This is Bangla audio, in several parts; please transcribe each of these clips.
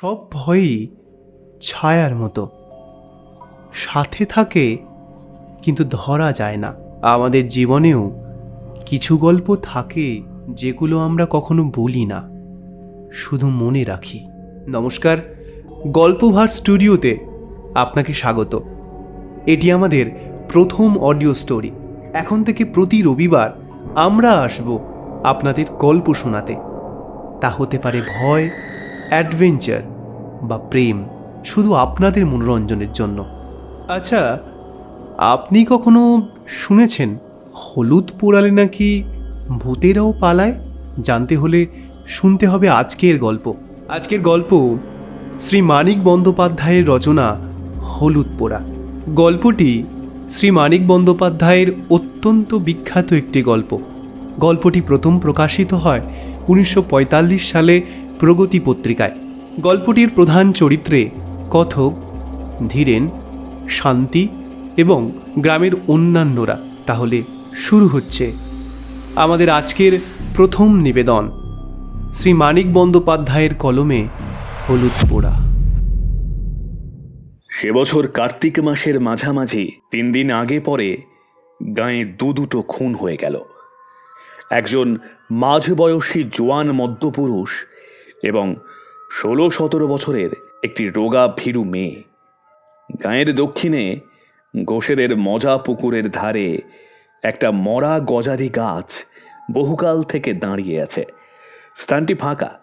সব ভয়ই ছায়ার মতো। সাথে থাকে, কিন্তু ধরা যায় না। আমাদের জীবনেও কিছু গল্প থাকে যেগুলো আমরা কখনো বলি না। শুধু মনে রাখি। নমস্কার, গল্পভার স্টুডিওতে আপনাকে স্বাগত। এটি আমাদের প্রথম অডিও স্টোরি। এখন থেকে প্রতি রবিবার আমরা আসব আপনাদের গল্প শোনাতে। তা হতে পারে ভয়, অ্যাডভেঞ্চার বা প্রেম শুধু আপনাদের মনোরঞ্জনের জন্য। আচ্ছা আপনি কখনো শুনেছেন হলুদ পোড়ালে নাকি ভূতেরাও পালায়? জানতে হলে শুনতে হবে আজকের গল্প। আজকের গল্প শ্রী মানিক বন্দ্যোপাধ্যায়ের রচনা হলুদ পোড়া। গল্পটি শ্রী মানিক বন্দ্যোপাধ্যায়ের অত্যন্ত বিখ্যাত একটি গল্প। গল্পটি প্রথম প্রকাশিত হয় উনিশশো পঁয়তাল্লিশ সালে প্রগতি পত্রিকায়। গল্পটির প্রধান চরিত্রে কথক, ধীরেন, শান্তি এবং গ্রামের অন্যান্যরা। তাহলে শুরু হচ্ছে আমাদের আজকের প্রথম নিবেদন। শ্রী মানিক বন্দ্যোপাধ্যায়ের কলমে হলুদ পোড়া। সে বছর কার্তিক মাসের মাঝামাঝি তিন দিন আগে পরে গায়ে দু দুটো খুন হয়ে গেল। একজন মাঝবয়সী জোয়ান মধ্যপুরুষ এবং ষোলো সতেরো বছরের একটি রোগা ভীরু মেয়ে। গায়ের দক্ষিণে গোসেদের মজা পুকুরের ধারে একটা মরা গজারি গাছ বহুকাল থেকে দাঁড়িয়ে আছে। স্থানটি ফাঁকা।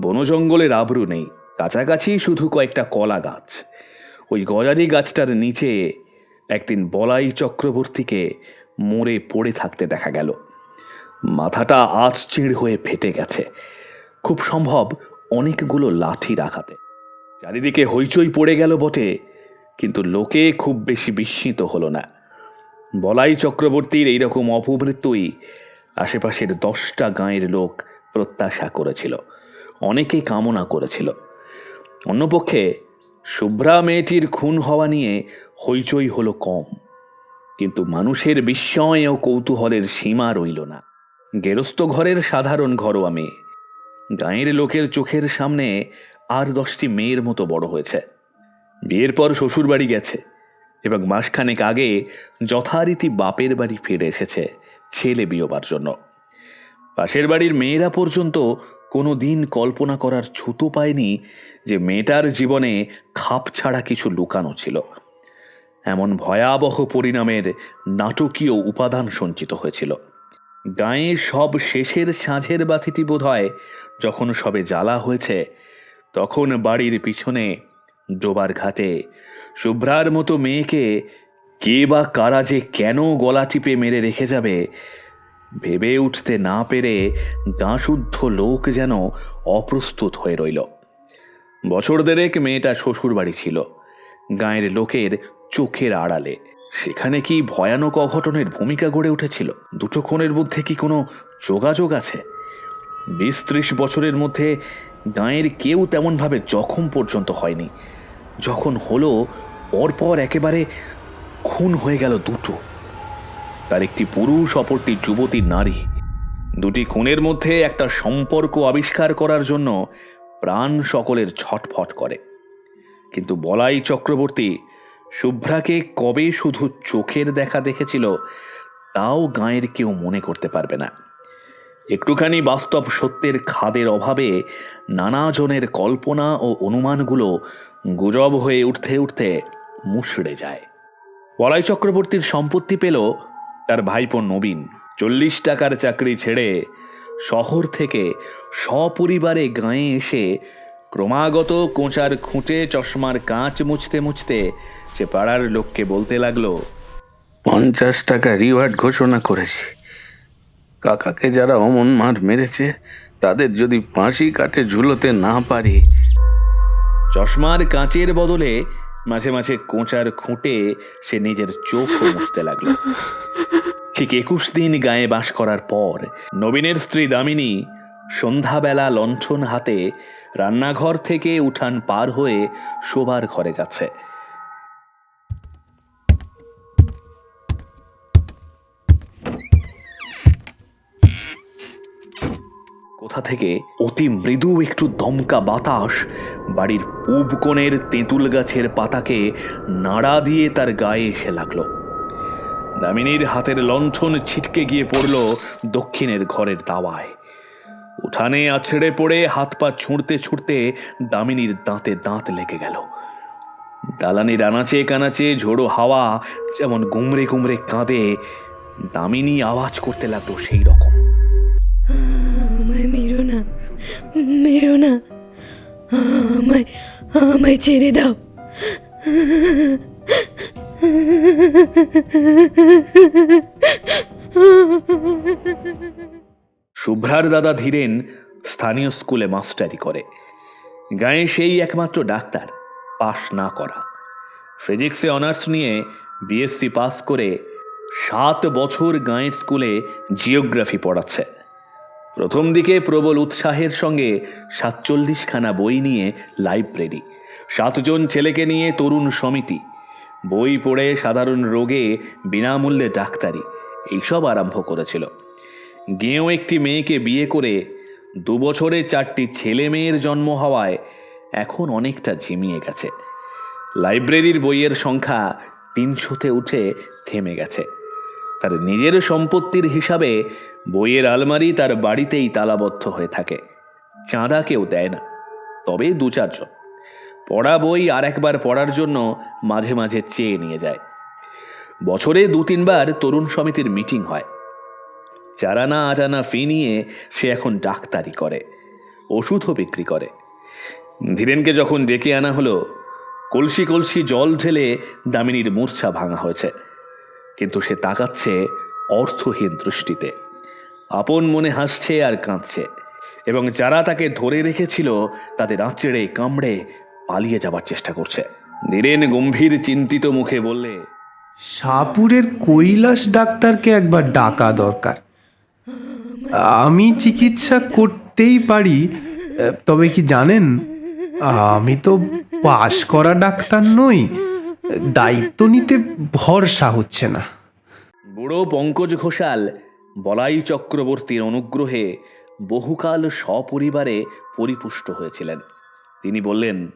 বনজঙ্গলের আবরু নেই। কাছাকাছি শুধু কয়েকটা কলা গাছ। ওই গজারি গাছটার নিচে একদিন বলাই চক্রবর্তীকে মরে পড়ে থাকতে দেখা গেল। মাথাটা আঁচ চিড় হয়ে ফেটে গেছে। খুব সম্ভব অনেকগুলো লাঠি রাখাতে। চারিদিকে হইচই পড়ে গেল বটে, কিন্তু লোকে খুব বেশি বিস্মিত হলো না। বলাই চক্রবর্তীর এইরকম অপমৃত্যুই আশেপাশের দশটা গাঁয়ের লোক প্রত্যাশা করেছিল, অনেকে কামনা করেছিল। অন্যপক্ষে শুভ্রা মেয়েটির খুন হওয়া নিয়ে হইচই হলো কম, কিন্তু মানুষের বিস্ময় ও কৌতূহলের সীমা রইল না। গেরস্ত ঘরের সাধারণ ঘরোয়া মেয়ে। গাঁয়ের লোকের চোখের সামনে আর দশটি মেয়ের মতো বড় হয়েছে। বিয়ের পর শ্বশুর বাড়ি গেছে এবং মাসখানেক আগে যথারীতি বাপের বাড়ি ফিরে এসেছে ছেলে বিয়োবার জন্য। পাশের বাড়ির মেয়েরা পর্যন্ত কোনো দিন কল্পনা করার ছুতো পায়নি যে মেয়েটার জীবনে খাপ ছাড়া কিছু লুকানো ছিল। এমন ভয়াবহ পরিণামের নাটকীয় উপাদান সঞ্চিত হয়েছিল। গায়ে সব শেষের সাঁঝের বাতিটি বোধ হয় যখন সবে জ্বালা হয়েছে, তখন বাড়ির পিছনে, ডোবার ঘাটে, শুভ্রার মতো মেয়েকে কে বা কারা যে কেন গলা টিপে মেরে রেখে যাবে, ভেবে উঠতে না পেরে গাঁশুদ্ধ লোক যেন অপ্রস্তুত হয়ে রইল। বছর দেড়েক মেয়েটা শ্বশুর বাড়ি ছিল, গাঁয়ের লোকের চোখের আড়ালে। সেখানে কি ভয়ানক অঘটনের ভূমিকা গড়ে উঠেছিল? দুটো খুনের মধ্যে কি কোনো যোগাযোগ আছে? বিশ ত্রিশ বছরের মধ্যে গাঁয়ের কেউ তেমনভাবে জখম পর্যন্ত হয়নি। যখন হলো, পরপর একেবারে খুন হয়ে গেল দুটো। তার একটি পুরুষ, অপরটি যুবতী নারী। দুটি খুনের মধ্যে একটা সম্পর্ক আবিষ্কার করার জন্য প্রাণ সকলের ছটফট করে। কিন্তু বলাই চক্রবর্তী শুভ্রাকে কবে শুধু চোখের দেখা দেখেছিল, তাও গাঁয়ের কেউ মনে করতে পারবে না। একটুখানি বাস্তব সত্যের খাদের অভাবে নানা জনের কল্পনা ও অনুমানগুলো গুজব হয়ে উঠতে উঠতে মুষড়ে যায়। বলাই চক্রবর্তীর সম্পত্তি পেল তার ভাইপো নবীন। চল্লিশ টাকার চাকরি ছেড়ে শহর থেকে সপরিবারে গাঁয়ে এসে ক্রমাগত কোঁচার খুঁটে চশমার কাঁচ মুছতে মুছতে সে পাড়ার লোককে বলতে লাগল পঞ্চাশ টাকা রিওয়ার্ড ঘোষণা করেছি। কাকাকে যারা অমন মার মেরেছে তাদের যদি ফাঁসি কাটে ঝুলোতে না পারি। চশমার কাঁচের বদলে মাঝে মাঝে কোঁচার খুঁটে সে নিজের চোখ মুছতে লাগল। ঠিক একুশ দিন গায়ে বাস করার পর নবীনের স্ত্রী দামিনী সন্ধ্যাবেলা লণ্ঠন হাতে রান্নাঘর থেকে উঠান পার হয়ে শোবার ঘরে যাচ্ছে। কোথা থেকে অতি মৃদু একটু দমকা বাতাস বাড়ির পূব কোণের তেঁতুল গাছের পাতাকে নাড়া দিয়ে তার গায়ে এসে লাগল। দামিনীর হাতের লণ্ঠন ছিটকে গিয়ে পড়ল দক্ষিণের ঘরের দাওয়ায় উঠানে আছড়ে পড়ে হাত পা ছুঁড়তে ছুঁড়তে দামিনীর দাঁতে দাঁত লেগে গেল। দালানির আনাচে কানাচে ঝোড়ো হাওয়া যেমন গুমরে গুমরে কাঁদে, দামিনী আওয়াজ করতে লাগল সেই রকম। মেরো না। আমায় আমায় ছেড়ে দাও। শুভ্রার দাদা ধীরেন স্থানীয় স্কুলে মাস্টারি করে। গায়ে সেই একমাত্র ডাক্তার, পাশ না করা। ফিজিক্সে অনার্স নিয়ে বিএসসি পাস করে সাত বছর গাঁয়ের স্কুলে জিওগ্রাফি পড়াচ্ছে। প্রথম দিকে প্রবল উৎসাহের সঙ্গে সাতচল্লিশখানা বই নিয়ে লাইব্রেরি, সাতজন ছেলেকে নিয়ে তরুণ সমিতি, বই পড়ে সাধারণ রোগে বিনামূল্যে ডাক্তারি, এইসব আরম্ভ করেছিল। গেঁয়ো একটি মেয়েকে বিয়ে করে দু বছরে চারটি ছেলে মেয়ের জন্ম হওয়ায় এখন অনেকটা ঝিমিয়ে গেছে। লাইব্রেরির বইয়ের সংখ্যা তিনশোতে উঠে থেমে গেছে। তার নিজের সম্পত্তির হিসাবে বইয়ের আলমারি তার বাড়িতেই তালাবদ্ধ হয়ে থাকে। চাঁদা কেউ দেয় না, তবে দু চারজন। পড়া বই আর একবার পড়ার জন্য মাঝে মাঝে চেয়ে নিয়ে যায়। বছরে দু তিনবার তরুণ সমিতির মিটিং হয়। চারানা আটানা ফি নিয়ে সে এখন ডাক্তারি করে, ওষুধও বিক্রি করে। ধীরেনকে যখন ডেকে আনা হলো, কলসি কলসি জল ঢেলে দামিনীর মূর্ছা ভাঙা হয়েছে। কিন্তু সে তাকাচ্ছে অর্থহীন দৃষ্টিতে। আপন মনে হাসছে আর কাঁদছে। এবং যারা তাকে ধরে রেখেছিল তাদের আঁচড়ে কামড়ে পালিয়ে যাবার চেষ্টা করছে। নীরেন গম্ভীর চিন্তিত মুখে বললে সাপুরের কৈলাস ডাক্তারকে একবার ডাকা দরকার। আমি চিকিৎসা করতেই পারি তবে কি জানেন আমি তো পাশ করা ডাক্তার নই দায়িত্ব নিতে ভরসা হচ্ছে না। বুড়ো পঙ্কজ ঘোষাল বলাই চক্রবর্তীর অনুগ্রহে বহুকাল সপরিবারে পরিপুষ্ট হয়েছিলেন। তিনি বললেন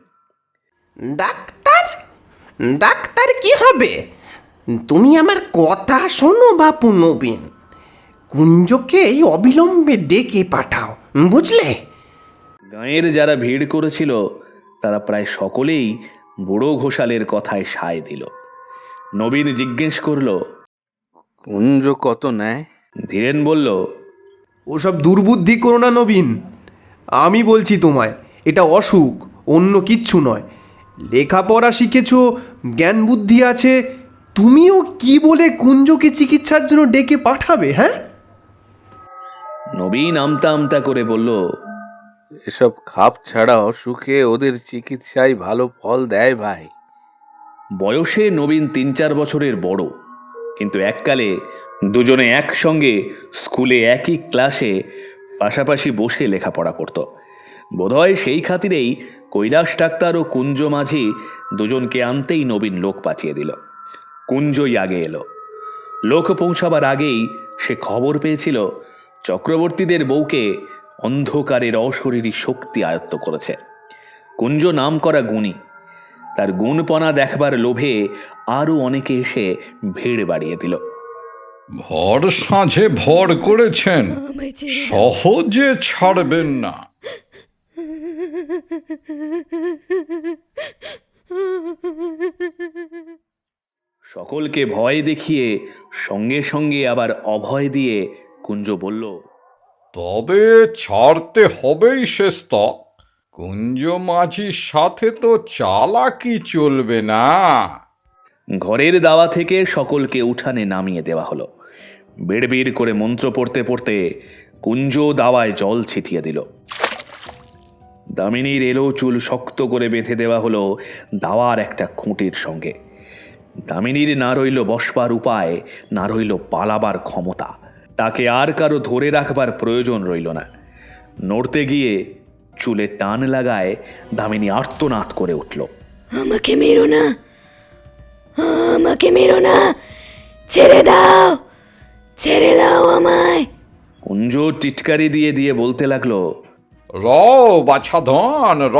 ডাক্তার? ডাক্তার কি হবে? তুমি আমার কথা শোনো বাপু নবীন। কুঞ্জকে এই অবিলম্বে ডেকে পাঠাও বুঝলে? গাঁয়ের যারা ভিড় করেছিল তারা প্রায় সকলেই বুড়ো ঘোষালের কথায় সায় দিল। নবীন জিজ্ঞেস করল কুঞ্জ কত নেয়? ধীরেন বলল ওসব দুর্বুদ্ধি করো না নবীন। আমি বলছি তোমায় এটা অসুখ অন্য কিচ্ছু নয়। লেখাপড়া শিখেছ জ্ঞান বুদ্ধি আছে তুমিও কি বলে কুঞ্জকে চিকিৎসার জন্য ডেকে পাঠাবে হ্যাঁ? নবীন আমতা আমতা করে বলল এসব খাপ ছাড়া অসুখে ওদের চিকিৎসায় ভালো ফল দেয় ভাই। বয়সে নবীন তিন চার বছরের বড় কিন্তু এককালে দুজনে একসঙ্গে স্কুলে একই ক্লাসে পাশাপাশি বসে লেখাপড়া করত। বোধহয় সেই খাতিরেই কৈলাস ডাক্তার ও কুঞ্জ মাঝি দুজনকে আনতেই নবীন লোক পাঠিয়ে দিল। কুঞ্জই আগে এলো। লোক পৌঁছাবার আগেই সে খবর পেয়েছিল, চক্রবর্তীদের বউকে অন্ধকারের অশরীরী শক্তি আয়ত্ত করেছে। কুঞ্জ নাম করা গুণী। তার গুণপনা দেখবার লোভে আরও অনেকে এসে ভিড় বাড়িয়ে দিল। ভর সাঁঝে ভর করেছেন সহজে ছাড়বেন না। সকলকে ভয় দেখিয়ে সঙ্গে সঙ্গে আবার অভয় দিয়ে কুঞ্জ বলল তবে ছাড়তে হবেই শেষত কুঞ্জ মাঝির সাথে তো চালাকি চলবে না। ঘরের দাওয়া থেকে সকলকে উঠানে নামিয়ে দেওয়া হলো। বেড়বিড় করে মন্ত্র পড়তে পড়তে কুঞ্জ দাওয়ায় জল ছিটিয়ে দিল। দামিনীর এলো চুল শক্ত করে বেঁধে দেওয়া হলো দাওয়ার একটা খুঁটির সঙ্গে। দামিনীর না রইল বসবার উপায়, না রইল পালাবার ক্ষমতা। তাকে আর কারও ধরে রাখবার প্রয়োজন রইল না। নড়তে গিয়ে চুলে টান লাগায় দামিনী আর্তনাদ করে উঠল। আমাকে মেরো না, আমাকে মেরো না, ছেড়ে দাও। ছেড়ে দাও আমায়। কুঞ্জ টিটকারি দিয়ে দিয়ে বলতে লাগল র বাছাধন র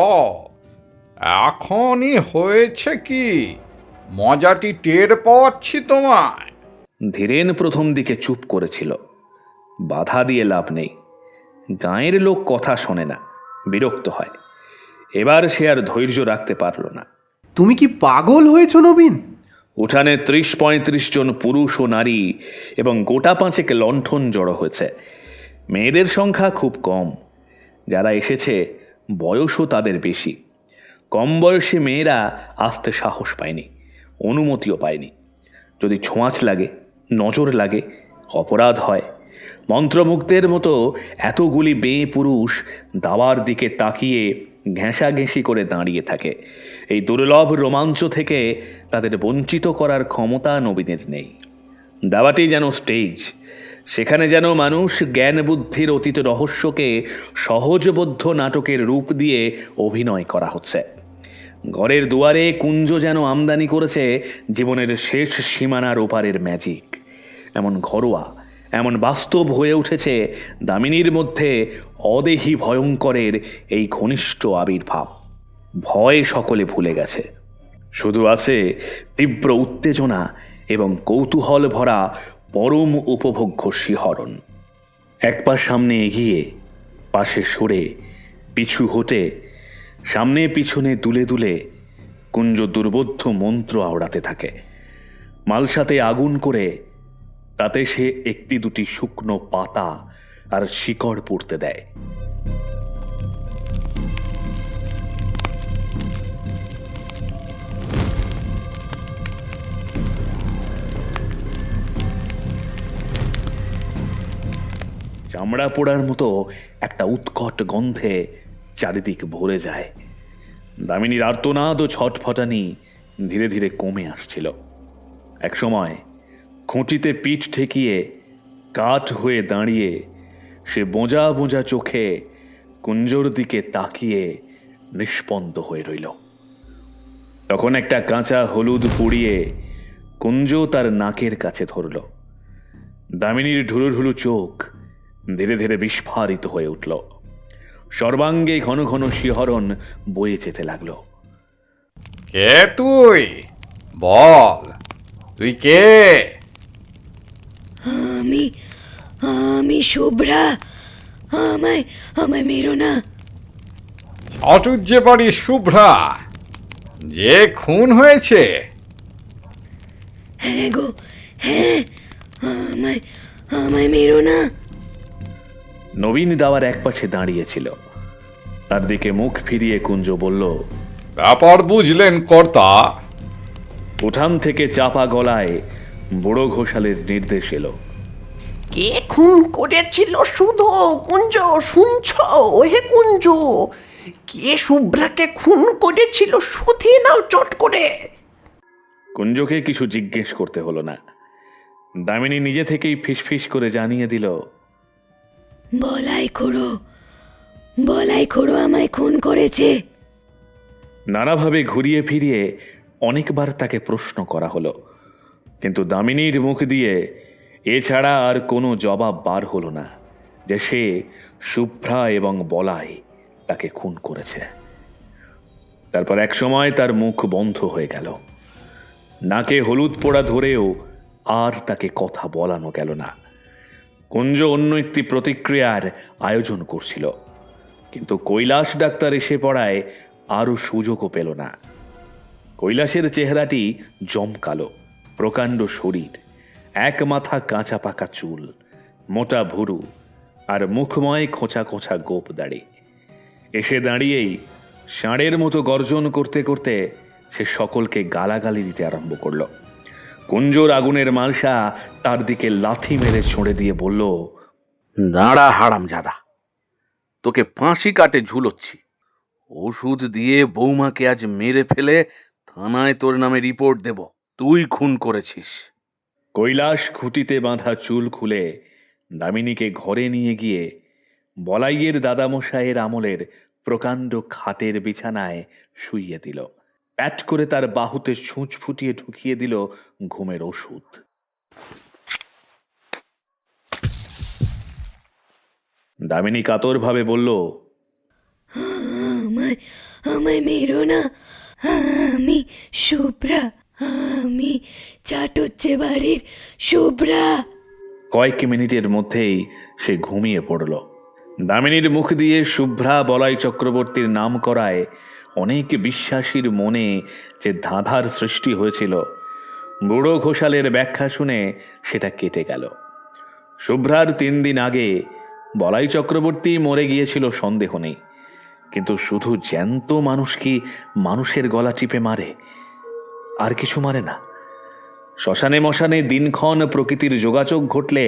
এখনই হয়েছে কি? মজাটি টের পাচ্ছি তোমায়। ধীরেন প্রথম দিকে চুপ করেছিল। বাধা দিয়ে লাভ নেই। গাঁয়ের লোক কথা শোনে না বিরক্ত হয়। এবার সে আর ধৈর্য রাখতে পারল না। তুমি কি পাগল হয়েছ নবীন? উঠানে ত্রিশ পঁয়ত্রিশ জন পুরুষ ও নারী এবং গোটা পাঁচেক লণ্ঠন জড়ো হয়েছে। মেয়েদের সংখ্যা খুব কম। যারা এসেছে, বয়সও তাদের বেশি। কম বয়সী মেয়েরা আসতে সাহস পায়নি, অনুমতিও পায়নি। যদি ছোঁয়াচ লাগে, নজর লাগে, অপরাধ হয়, মন্ত্রমুগ্ধের মতো এতগুলি বেয়ে পুরুষ দাওয়ার দিকে তাকিয়ে ঘেঁষাঘেঁষি করে দাঁড়িয়ে থাকে। এই দুর্লভ রোমাঞ্চ থেকে তাদের বঞ্চিত করার ক্ষমতা নবীনের নেই। দাওয়াটি যেন স্টেজ সেখানে যেন মানুষ জ্ঞান বুদ্ধির অতীত রহস্যকে সহজবদ্ধ নাটকের রূপ দিয়ে অভিনয় করা হচ্ছে। ঘরের দুয়ারে কুঞ্জ যেন আমদানি করেছে জীবনের শেষ সীমানার ওপারের ম্যাজিক এমন ঘরোয়া এমন বাস্তব হয়ে উঠেছে দামিনীর মধ্যে অদেহি ভয়ঙ্করের এই ঘনিষ্ঠ আবির্ভাব। ভয় সকলে ভুলে গেছে। শুধু আছে তীব্র উত্তেজনা এবং কৌতূহল ভরা পরম উপভোগ্য শিহরণ। এক পা সামনে এগিয়ে, পাশে সরে, পিছু হটে, সামনে পিছনে দুলে দুলে কুঞ্জ দুর্বোধ্য মন্ত্র আওড়াতে থাকে। মালসাতে আগুন করে তাতে সে একটি দুটি শুকনো পাতা আর শিকড় পুড়তে দেয়। চামড়া পোড়ার মতো একটা উৎকট গন্ধে চারিদিক ভরে যায়। দামিনীর আর্তনাদ ও ছটফটানি ধীরে ধীরে কমে আসছিল। একসময় খুঁটিতে পিঠ ঠেকিয়ে, কাঠ হয়ে দাঁড়িয়ে, সে বোঁজা বোঁজা চোখে কুঞ্জর দিকে তাকিয়ে নিষ্পন্দ হয়ে রইল। তখন একটা কাঁচা হলুদ পুড়িয়ে কুঞ্জ তার নাকের কাছে ধরল। দামিনীর ঢুলু ঢুলু চোখ ধীরে ধীরে বিস্ফারিত হয়ে উঠল। সর্বাঙ্গে ঘন ঘন শিহরণ বয়ে যেতে লাগল। কে তুই? বল। তুই কে? আমি আমি শুভ্রা আমায় আমায় মেরো না। চাটুর্যে পারি শুভ্রা যে খুন হয়েছে। হ্যাঁ গো হ্যাঁ আমায় আমায় মেরো না। নবীন দাওয়ার একপাশে দাঁড়িয়েছিল। তার দিকে মুখ ফিরিয়ে কুঞ্জ বলল ব্যাপার বুঝলেন কর্তা। উঠান থেকে চাপা গলায় বুড়ো ঘোষালের নির্দেশ এলো। কে খুন করেছিল? শুধু কুঞ্জ শুনছ? ওহে কুঞ্জ কে শুভ্রাকে খুন করেছিল? শুধু নাও চট করে। কুঞ্জকে কিছু জিজ্ঞেস করতে হলো না। দামিনী নিজে থেকেই ফিসফিস করে জানিয়ে দিল বলাই খোড়ো বলাই খোড়ো আমায় খুন করেছে। নানাভাবে ঘুরিয়ে ফিরিয়ে অনেকবার তাকে প্রশ্ন করা হলো কিন্তু দামিনীর মুখ দিয়ে এছাড়া আর কোনো জবাব বার হলো না যে সে শুভ্রা এবং বলাই তাকে খুন করেছে। তারপর এক সময় তার মুখ বন্ধ হয়ে গেল। নাকে হলুদ পোড়া ধরেও আর তাকে কথা বলানো গেল না। কুঞ্জ অন্য একটি প্রতিক্রিয়ার আয়োজন করছিল। কিন্তু কৈলাস ডাক্তার এসে পড়ায় আরও সুযোগও পেল না। কৈলাসের চেহারাটি জমকালো, প্রকাণ্ড শরীর। এক মাথা কাঁচা পাকা চুল, মোটা ভুরু আর মুখময় খোঁচা খোঁচা গোপ দাড়ি। এসে দাঁড়িয়েই ষাঁড়ের মতো গর্জন করতে করতে সে সকলকে গালাগালি দিতে আরম্ভ করল। কুঞ্জর আগুনের মালসা তার দিকে লাথি মেরে ছুঁড়ে দিয়ে বলল, দাঁড়া হারাম জাদা তোকে ফাঁসি কাটে ঝুলোচ্ছি। ওষুধ দিয়ে বৌমাকে আজ মেরে ফেলে থানায় তোর নামে রিপোর্ট দেব। তুই খুন করেছিস। কৈলাস খুঁটিতে বাঁধা চুল খুলে দামিনীকে ঘরে নিয়ে গিয়ে বলাইয়ের দাদামশাইয়ের আমলের প্রকাণ্ড খাটের বিছানায় শুইয়ে দিল। প্যাট করে তার বাহুতে ছুঁচ ফুটিয়ে ঢুকিয়ে দিল ঘুমের ওষুধ। দামিনী কাতরভাবে বলল, আমায় আমায় মেরো না। আমি শুভ্রা আমি চাটুজ্জে বাড়ির শুভ্রা। কয়েক মিনিটের মধ্যেই সে ঘুমিয়ে পড়ল। দামিনীর মুখ দিয়ে শুভ্রা বলাই চক্রবর্তীর নাম করায় অনেক বিশ্বাসীর মনে যে ধাঁধার সৃষ্টি হয়েছিল, বুড়ো ঘোষালের ব্যাখ্যা শুনে সেটা কেটে গেল। শুভ্রার তিন দিন আগে বলাই চক্রবর্তী মরে গিয়েছিল সন্দেহ নেই, কিন্তু শুধু জ্যান্ত মানুষ কি মানুষের গলা টিপে মারে? আর কিছু মানে না। শ্মশানে মশানে দিনক্ষণ প্রকৃতির যোগাযোগ ঘটলে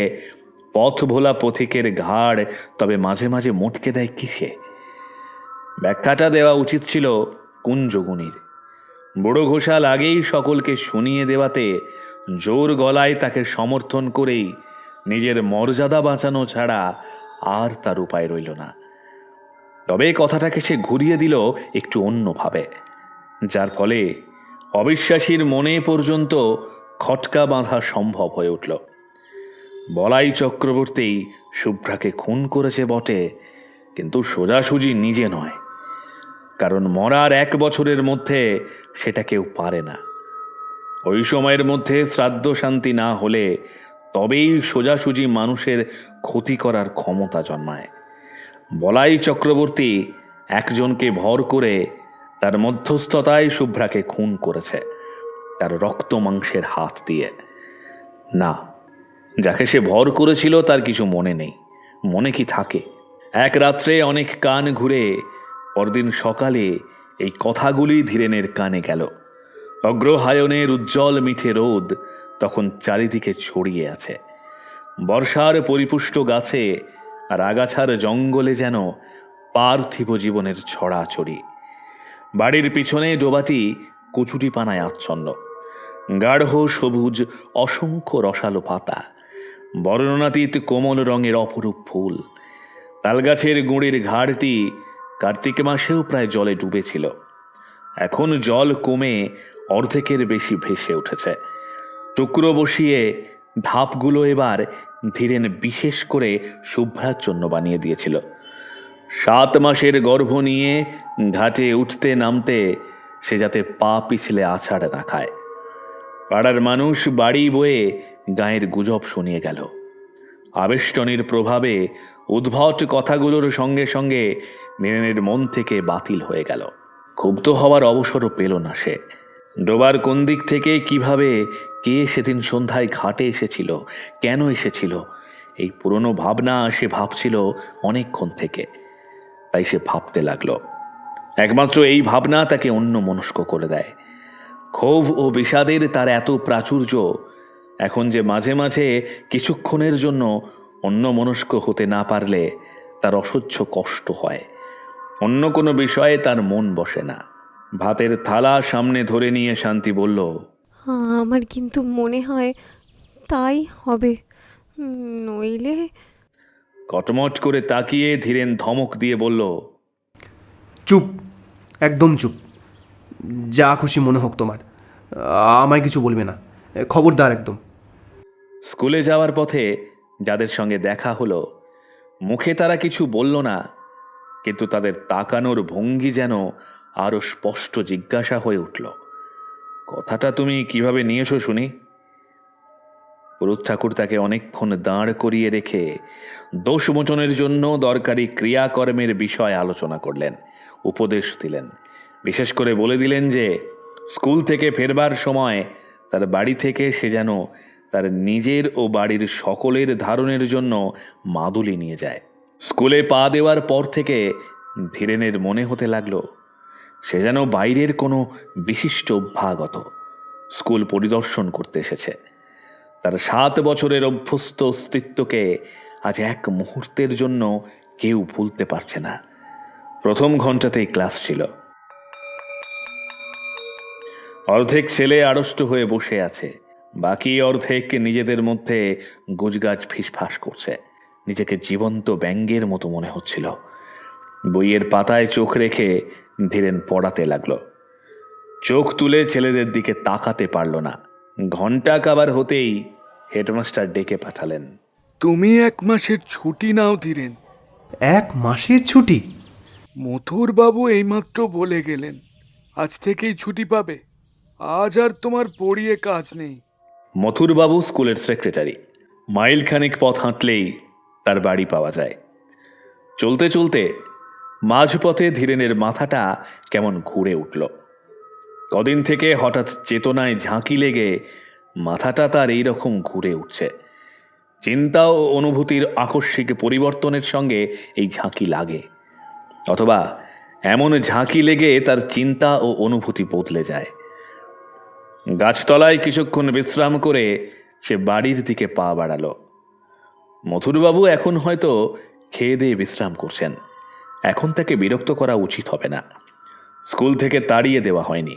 পথ ভোলা পথিকের ঘাড়, তবে মাঝে মাঝে মোটকে দেয় কিসে? ব্যাখ্যাটা দেওয়া উচিত ছিল কুঞ্জগুণীর। বুড়ো ঘোষাল আগেই সকলকে শুনিয়ে দেওয়াতে জোর গলায় তাকে সমর্থন করেই নিজের মর্যাদা বাঁচানো ছাড়া আর তার উপায় রইল না। তবে কথাটাকে সে ঘুরিয়ে দিল একটু অন্যভাবে, যার ফলে অবিশ্বাসীর মনে পর্যন্ত খটকা বাঁধা সম্ভব হয়ে উঠল। বলাই চক্রবর্তী শুভ্রাকে খুন করেছে বটে, কিন্তু সোজাসুজি নিজে নয়। কারণ মরার এক বছরের মধ্যে সেটা কেউ পারে না। ওই সময়ের মধ্যে শ্রাদ্ধ শান্তি না হলে তবেই সোজাসুজি মানুষের ক্ষতি করার ক্ষমতা জন্মায়। বলাই চক্রবর্তী একজনকে ভর করে তার মধ্যস্থতায় শুভ্রাকে খুন করেছে। তার রক্ত মাংসের হাত দিয়ে। না, যাকে সে ভর করেছিল তার কিছু মনে নেই। মনে কি থাকে? এক রাত্রে অনেক কান ঘুরে পরদিন সকালে এই কথাগুলি ধীরেনের কানে গেল। অগ্রহায়ণের উজ্জ্বল মিঠে রোদ তখন চারিদিকে ছড়িয়ে আছে। বর্ষার পরিপুষ্ট গাছে আর আগাছার জঙ্গলে যেন পার্থিব জীবনের ছড়াছড়ি। বাড়ির পিছনে ডোবাটি কচুরি পানায় আচ্ছন্ন। গাঢ় সবুজ অসংখ্য রসালো পাতা, বর্ণনাতীত কোমল রঙের অপরূপ ফুল। তালগাছের গুঁড়ির ঘাড়টি কার্তিক মাসেও প্রায় জলে ডুবেছিল। এখন জল কমে অর্ধেকের বেশি ভেসে উঠেছে। টুকরো বসিয়ে ধাপগুলো এবার ধীরেন বিশেষ করে শুভ্রার জন্য বানিয়ে দিয়েছিল। সাত মাসের গর্ভ নিয়ে ঘাটে উঠতে নামতে সে যাতে পা পিছলে আছাড় না খায়। পাড়ার মানুষ বাড়ি বয়ে গায়ের গুজব শুনিয়ে গেল। আবেষ্টনীর প্রভাবে উদ্ভট কথাগুলোর সঙ্গে সঙ্গে নীরেনের মন থেকে বাতিল হয়ে গেল। ক্ষুব্ধ হওয়ার অবসরও পেল না সে। ডোবার কোন দিক থেকে কীভাবে কে সেদিন সন্ধ্যায় ঘাটে এসেছিল, কেন এসেছিল, এই পুরনো ভাবনা সে ভাবছিল অনেকক্ষণ থেকে। তাই সে ভাবতে লাগল। একমাত্র এই ভাবনা তাকে অন্য মনস্ক করে দেয়। ক্ষোভ ও বিষাদের তার এত প্রাচুর্য, এখন যে মাঝে মাঝে কিছুক্ষণের জন্য অন্য মনস্ক হতে না পারলে তার অসহ্য কষ্ট হয়। অন্য কোনো বিষয়ে তার মন বসে না। ভাতের থালা সামনে ধরে নিয়ে শান্তি বলল, আমার কিন্তু মনে হয় তাই হবে। নইলে কটমট করে তাকিয়ে ধীরেন ধমক দিয়ে বলল চুপ একদম চুপ। যা খুশি মনে হোক তোমার। আমায় কিছু বলবে না। খবরদার একদম। স্কুলে যাওয়ার পথে যাদের সঙ্গে দেখা হলো মুখে তারা কিছু বলল না কিন্তু তাদের তাকানোর ভঙ্গি যেন আরও স্পষ্ট জিজ্ঞাসা হয়ে উঠল। কথাটা তুমি কীভাবে নিয়েছো শুনি? পুরুত ঠাকুর তাকে অনেকক্ষণ দাঁড় করিয়ে রেখে দোষমোচনের জন্য দরকারি ক্রিয়াকর্মের বিষয় আলোচনা করলেন, উপদেশ দিলেন। বিশেষ করে বলে দিলেন যে, স্কুল থেকে ফেরবার সময় তার বাড়ি থেকে সে যেন তার নিজের ও বাড়ির সকলের ধারণের জন্য মাদুলি নিয়ে যায়। স্কুলে পা দেওয়ার পর থেকে ধীরেনের মনে হতে লাগল, সে যেন বাইরের কোনো বিশিষ্ট অভ্যাগত স্কুল পরিদর্শন করতে এসেছে। তার সাত বছরের অভ্যস্ত অস্তিত্বকে আজ এক মুহূর্তের জন্য কেউ ভুলতে পারছে না। প্রথম ঘন্টাতেই ক্লাস ছিল। অর্ধেক ছেলে আড়ষ্ট হয়ে বসে আছে। বাকি অর্ধেক নিজেদের মধ্যে গুজগাছ ফিসফাস করছে। নিজেকে জীবন্ত ব্যঙ্গের মতো মনে হচ্ছিল। বইয়ের পাতায় চোখ রেখে ধীরেন পড়াতে লাগল। চোখ তুলে ছেলেদের দিকে তাকাতে পারল না। ঘণ্টা কাবার হতেই হেডমাস্টার ডেকে পাঠালেন। তুমি এক মাসের ছুটি নাও ধীরেন। এক মাসের ছুটি? মথুরবাবু এইমাত্র বলে গেলেন আজ থেকেই ছুটি পাবে। আজ আর তোমার পড়িয়ে কাজ নেই। মথুরবাবু স্কুলের সেক্রেটারি। মাইলখানেক পথ হাঁটলেই তার বাড়ি পাওয়া যায়। চলতে চলতে মাঝপথে ধীরেনের মাথাটা কেমন ঘুরে উঠল। কদিন থেকে হঠাৎ চেতনায় ঝাঁকি লেগে মাথাটা তার এই রকম ঘুরে উঠছে। চিন্তা ও অনুভূতির আকস্মিক পরিবর্তনের সঙ্গে এই ঝাঁকি লাগে। অথবা এমন ঝাঁকি লেগে তার চিন্তা ও অনুভূতি বদলে যায়। গাছতলায় কিছুক্ষণ বিশ্রাম করে সে বাড়ির দিকে পা বাড়ালো। মথুরবাবু এখন হয়তো খেয়ে দিয়ে বিশ্রাম করছেন। এখন তাকে বিরক্ত করা উচিত হবে না। স্কুল থেকে তাড়িয়ে দেওয়া হয়নি।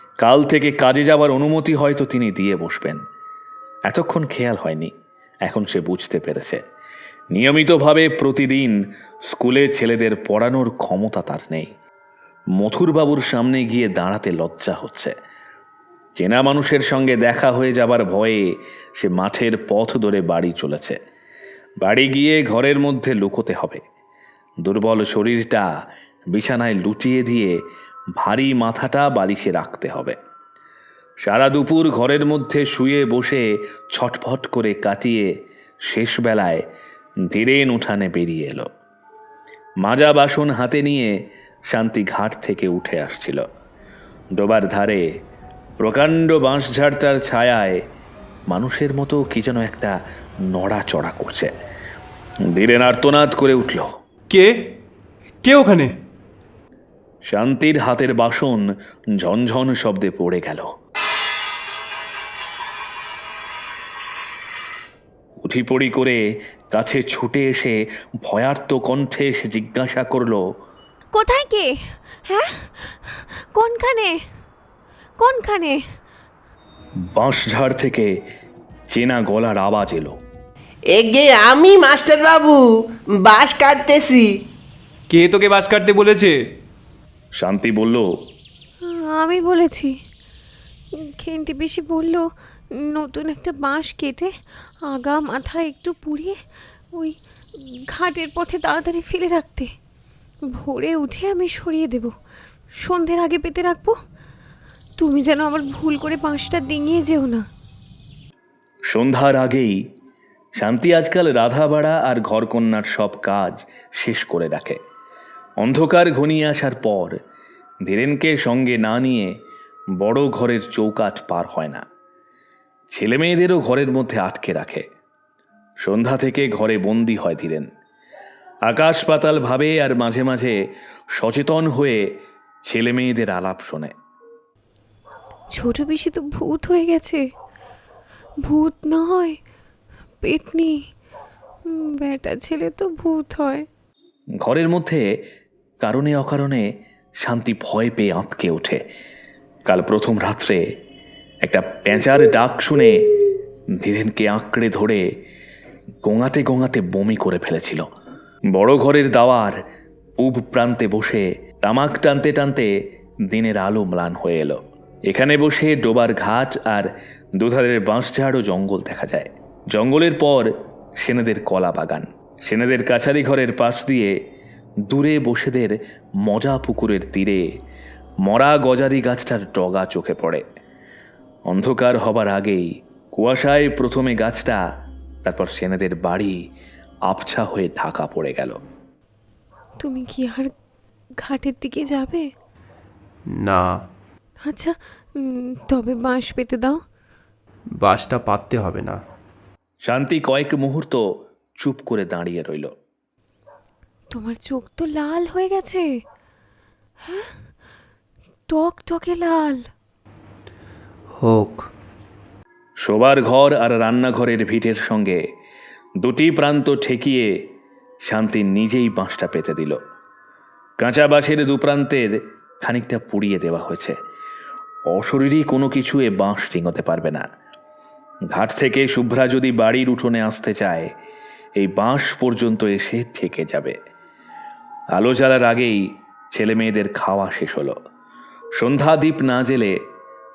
কাল থেকে কাজে যাবার অনুমতি হয়তো তিনি দিয়ে বসবেন। এতক্ষণ খেয়াল হয়নি, এখন সে বুঝতে পেরেছে। নিয়মিতভাবে প্রতিদিন স্কুলে ছেলেদের পড়ানোর ক্ষমতা তার নেই। মথুরবাবুর সামনে গিয়ে দাঁড়াতে লজ্জা হচ্ছে। চেনা মানুষের সঙ্গে দেখা হয়ে যাবার ভয়ে সে মাঠের পথ ধরে বাড়ি চলেছে। বাড়ি গিয়ে ঘরের মধ্যে লুকোতে হবে। দুর্বল শরীরটা বিছানায় লুটিয়ে দিয়ে ভারী মাথাটা বালিশে রাখতে হবে। সারা দুপুর ঘরের মধ্যে শুয়ে বসে ছটফট করে কাটিয়ে শেষ বেলায় ধীরেন উঠানে বেরিয়ে এলো। মাজা বাসন হাতে নিয়ে শান্তি ঘাট থেকে উঠে আসছিল। ডোবার ধারে প্রকাণ্ড বাঁশঝাড়টার ছায়ায় মানুষের মতো কি যেন একটা নড়াচড়া করছে। ধীরেন আর্তনাদ করে উঠল। কে? কে ওখানে? শান্তির হাতের বাসন ঝনঝন শব্দে পড়ে গেল। উঠি পড়ি করে কাছে ছুটে এসে ভয়ার্ত কণ্ঠে সে জিজ্ঞাসা করল কোথায় কে? হ্যাঁ? কোনখানে? কোনখানে? বাঁশঝাড় থেকে চেনা গলার আওয়াজ এলো। এগে আমি মাস্টার বাবু বাস কাটতেছি। কে তোকে বাস কাটতে বলেছে? শান্তি বলল আমি বলেছি খেন্তি বেশি বলল নতুন একটা বাঁশ কেটে আগা মাথা একটু পুড়িয়ে ওই ঘাটের পথে তাড়াতাড়ি ফেলে রাখতে। ভোরে উঠে আমি সরিয়ে দেব। সন্ধ্যের আগে পেতে রাখব। তুমি যেন আবার ভুল করে বাঁশটা ডিঙিয়ে যেও না। সন্ধ্যার আগেই শান্তি আজকাল রাধাবাড়া আর ঘরকন্যার সব কাজ শেষ করে রাখে। অন্ধকার ঘনিয়ে আসার পর ধীরেনকে সঙ্গে না নিয়ে বড় ঘরের চৌকাঠ পার হয় না। ছেলেমেয়েদেরও ঘরের মধ্যে আটকে রাখে। সন্ধ্যা থেকে ঘরে বন্দি হয় ধীরেন। আকাশ পাতাল ভাবে আর মাঝে মাঝে সচেতন হয়ে ছেলেমেয়েদের আলাপ শোনে। ছোট বেশি তো ভূত হয়ে গেছে। ভূত নয় পেতনি। উম, বেটা ছেলে তো ভূত হয়। ঘরের মধ্যে কারণে অকারণে শান্তি ভয় পেয়ে আঁতকে ওঠে। কাল প্রথম রাত্রে একটা পেঁচার ডাক শুনে ধীরেনকে আঁকড়ে ধরে গোঙাতে গোঙাতে বমি করে ফেলেছিল। বড় ঘরের দাওয়ার পূব প্রান্তে বসে, তামাক টানতে টানতে দিনের আলো ম্লান হয়ে এলো। এখানে বসে ডোবার ঘাট আর দুধারের বাঁশঝাড় ও জঙ্গল দেখা যায়। জঙ্গলের পর সেনেদের কলা বাগান সেনেদের কাছারি ঘরের পাশ দিয়ে দূরে বসেদের মজা পুকুরের তীরে মরা গজারি গাছটার ডগা চোখে পড়ে। অন্ধকার হবার আগেই কুয়াশায় প্রথমে গাছটা তারপর সেনেদের বাড়ি আবছা হয়ে ঢাকা পড়ে গেল। তুমি কি আর ঘাটের দিকে যাবে? না। আচ্ছা তবে বাঁশ পেতে দাও। বাঁশটা পাততে হবে না। শান্তি কয়েক মুহূর্ত চুপ করে দাঁড়িয়ে রইল। তোমার চোখ তো লাল হয়ে গেছে। হ্যাঁ? টক টকে লাল। হোক। শোবার ঘর আর রান্নাঘরের ভিটের সঙ্গে দুটি প্রান্ত ঠেকিয়ে শান্তি নিজেই বাঁশটা পেতে দিল। কাঁচা বাঁশের দুপ্রান্তের খানিকটা পুড়িয়ে দেওয়া হয়েছে। অশরীরই কোনো কিছু এ বাঁশ ডিঙোতে পারবে না। ঘাট থেকে শুভ্রা যদি বাড়ির উঠোনে আসতে চায় এই বাঁশ পর্যন্ত এসে ঠেকে যাবে। আলো জ্বালার আগেই ছেলে মেয়েদের খাওয়া শেষ হলো। সন্ধ্যা দ্বীপ না জেলে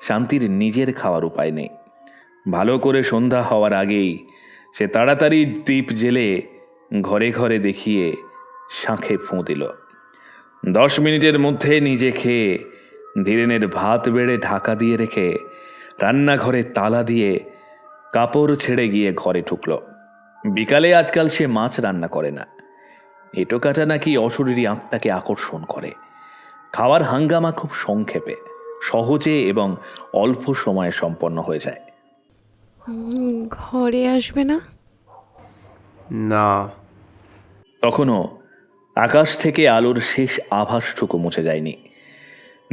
শান্তির নিজের খাওয়ার উপায় নেই। ভালো করে সন্ধ্যা হওয়ার আগেই সে তাড়াতাড়ি দ্বীপ জেলে ঘরে ঘরে দেখিয়ে শাঁখে ফোঁ দিল। দশ মিনিটের মধ্যে নিজে খেয়ে ধীরেনের ভাত বেড়ে ঢাকা দিয়ে রেখে রান্নাঘরে তালা দিয়ে কাপড় ছেড়ে গিয়ে ঘরে ঢুকল। বিকালে আজকাল সে মাছ রান্না করে না। এটো কাটা নাকি অশরীরী আত্মাকে আকর্ষণ করে। খাওয়ার হাঙ্গামা খুব সংক্ষেপে সহজে এবং অল্প সময়ে সম্পন্ন হয়ে যায়। ঘরে আসবে না? না। তখনও আকাশ থেকে আলোর শেষ আভাসটুকু মুছে যায়নি।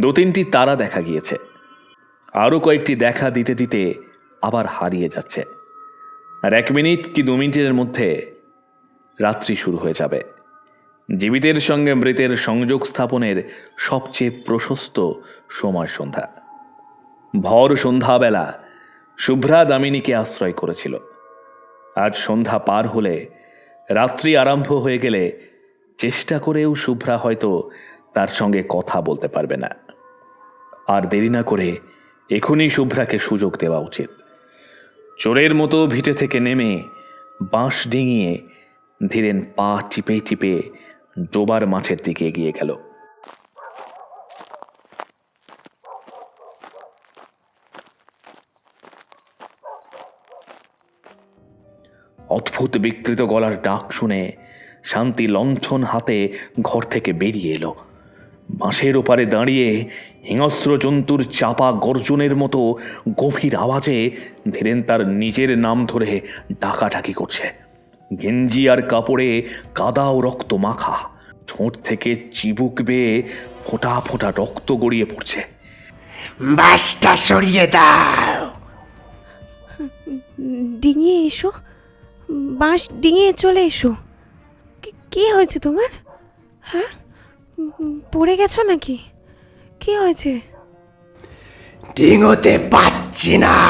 দু তিনটি তারা দেখা গিয়েছে। আরও কয়েকটি দেখা দিতে দিতে আবার হারিয়ে যাচ্ছে। আর এক মিনিট কি দু মিনিটের মধ্যে রাত্রি শুরু হয়ে যাবে। জীবিতের সঙ্গে মৃতের সংযোগ স্থাপনের সবচেয়ে প্রশস্ত সময় সন্ধ্যা। ভর সন্ধ্যাবেলা শুভ্রা দামিনীকে আশ্রয় করেছিল। আজ সন্ধ্যা পার হলে রাত্রি আরম্ভ হয়ে গেলে চেষ্টা করেও শুভ্রা হয়তো তার সঙ্গে কথা বলতে পারবে না। আর দেরি না করে এখনই শুভ্রাকে সুযোগ দেওয়া উচিত। চোরের মতো ভিটে থেকে নেমে বাঁশ ডিঙিয়ে ধীরেন পা টিপে টিপে ডোবার মাঠের দিকে এগিয়ে গেল। অদ্ভুত বিকৃত গলার ডাক শুনে শান্তি লণ্ঠন হাতে ঘর থেকে বেরিয়ে এলো। বাঁশের ওপারে দাঁড়িয়ে হিংস্র জন্তুর চাপা গর্জনের মতো গভীর আওয়াজে ধীরেন তার নিজের নাম ধরে ডাকাডাকি করছে। গেঞ্জি আর কাপড়ে কাদা ও রক্ত মাখা। ঠোঁট থেকে চিবুক বেয়ে ফোঁটা ফোঁটা রক্ত গড়িয়ে পড়ছে। বাসটা সরিয়ে দাও। ডিঙিয়ে এসো। বাঁশ ডিঙিয়ে চলে এসো। কি- হয়েছে তোমার? হ্যাঁ? পড়ে গেছো নাকি? কি হয়েছে? ডিঙোতে পাচ্ছি না।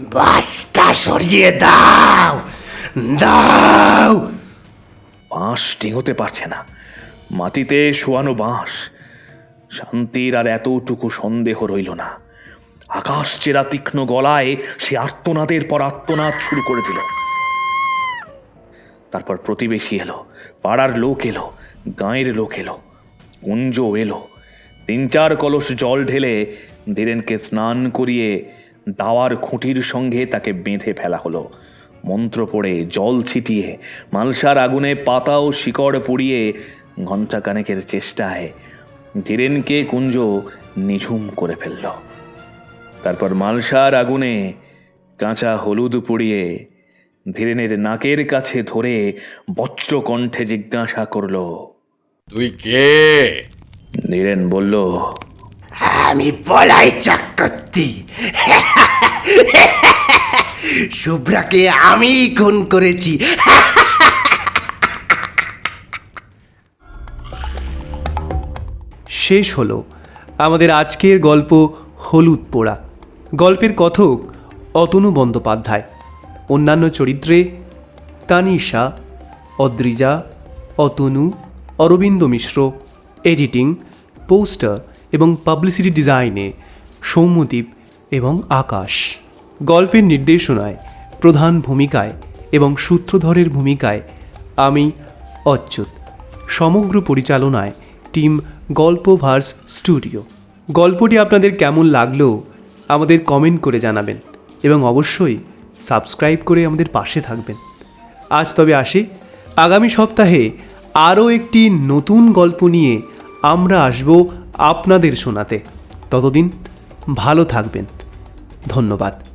বাসটা সরিয়ে দাও। দাও! বাঁশ পারছে না। মাটিতে শোয়ানো বাঁশ। শান্তির আর এতটুকু সন্দেহ রইল না। আকাশ চেরা তীক্ষ্ণ গলায় সে আর্তনাদের পর আর্তনাদ শুরু করে দিল। তারপর প্রতিবেশী এলো, পাড়ার লোক এলো, গাঁয়ের লোক এলো কুঞ্জ এলো। তিন চার কলস জল ঢেলে ধীরেনকে স্নান করিয়ে দাওয়ার খুঁটির সঙ্গে তাকে বেঁধে ফেলা হলো। মন্ত্র পড়ে জল ছিটিয়ে মালসার আগুনে পাতা ও শিকড় পুড়িয়ে ঘণ্টাখানেকের চেষ্টায় ধীরেনকে কুঞ্জ নিঝুম করে ফেলল। তারপর মালসার আগুনে কাঁচা হলুদ পুড়িয়ে ধীরেনের নাকের কাছে ধরে বজ্র কণ্ঠে জিজ্ঞাসা করল তুই কে? ধীরেন বলল আমি পলাই চক্রবর্তী। শুভ্রাকে আমি খুন করেছি। শেষ হলো আমাদের আজকের গল্প হলুদ পোড়া। গল্পের কথক অতনু বন্দ্যোপাধ্যায়। অন্যান্য চরিত্রে তানিশা অদ্রিজা, অতনু, অরবিন্দ মিশ্র। এডিটিং, পোস্টার এবং পাবলিসিটি ডিজাইনে সৌম্যদীপ এবং আকাশ। গল্পের নির্দেশনায় প্রধান ভূমিকায় এবং সূত্রধরের ভূমিকায় আমি অচ্যুত। সমগ্র পরিচালনায় টিম গল্প ভার্স স্টুডিও। গল্পটি আপনাদের কেমন লাগল আমাদের কমেন্ট করে জানাবেন এবং অবশ্যই সাবস্ক্রাইব করে আমাদের পাশে থাকবেন। আজ তবে আসি। আগামী সপ্তাহে আরও একটি নতুন গল্প নিয়ে আমরা আসব আপনাদের শোনাতে। ততদিন ভালো থাকবেন। ধন্যবাদ।